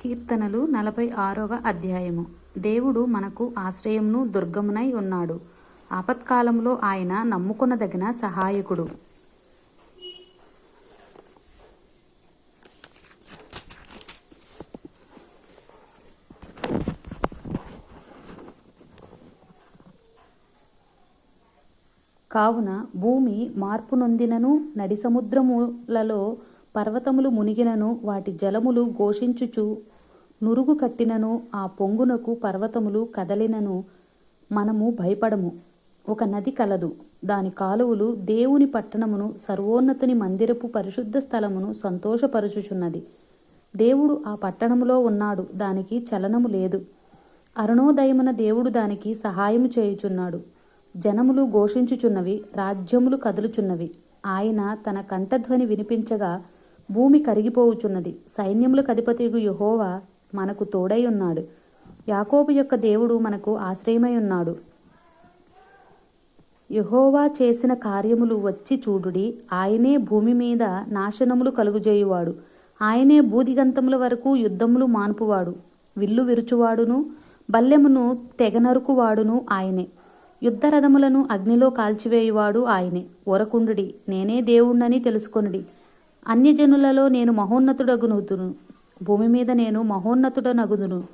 కీర్తనలు నలభై ఆరవ అధ్యాయము. దేవుడు మనకు ఆశ్రయమును దుర్గమునై ఉన్నాడు. ఆపత్కాలంలో ఆయన నమ్ముకొనదగిన సహాయకుడు. కావున భూమి మార్పు నొందినను నడి సముద్రములలో పర్వతములు మునిగినను వాటి జలములు ఘోషించుచు నురుగు కట్టినను ఆ పొంగునకు పర్వతములు కదలినను మనము భయపడము. ఒక నది కలదు. దాని కాలువలు దేవుని పట్టణమును సర్వోన్నతుని మందిరపు పరిశుద్ధ స్థలమును సంతోషపరచుచున్నది. దేవుడు ఆ పట్టణములో ఉన్నాడు. దానికి చలనము లేదు. అరుణోదయమున దేవుడు దానికి సహాయము చేయుచున్నాడు. జనములు ఘోషించుచున్నవి రాజ్యములు కదులుచున్నవి. ఆయన తన కంఠధ్వని వినిపించగా భూమి కరిగిపోవుచున్నది. సైన్యములకు అధిపతిగు యహోవా మనకు తోడై ఉన్నాడు. యాకోబు యొక్క దేవుడు మనకు ఆశ్రయమై ఉన్నాడు. యహోవా చేసిన కార్యములు వచ్చి చూడుడి ఆయనే భూమి మీద నాశనములు కలుగుజేయువాడు. ఆయనే బూదిగంతముల వరకు యుద్ధములు మాన్పువాడు. విల్లు విరుచువాడును బల్లెమును తెగనరుకువాడును ఆయనే. యుద్ధరథములను అగ్నిలో కాల్చివేయువాడు ఆయనే. ఓరకుండుడి నేనే దేవుణ్ణని తెలుసుకొనుడి. అన్యజనులలో నేను మహోన్నతుడగునుదును. భూమి మీద నేను మహోన్నతుడనగుదును.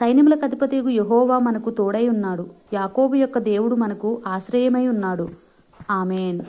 సైన్యముల అధిపతిగు యహోవా మనకు తోడై ఉన్నాడు. యాకోబు యొక్క దేవుడు మనకు ఆశ్రయమై ఉన్నాడు. ఆమెన్.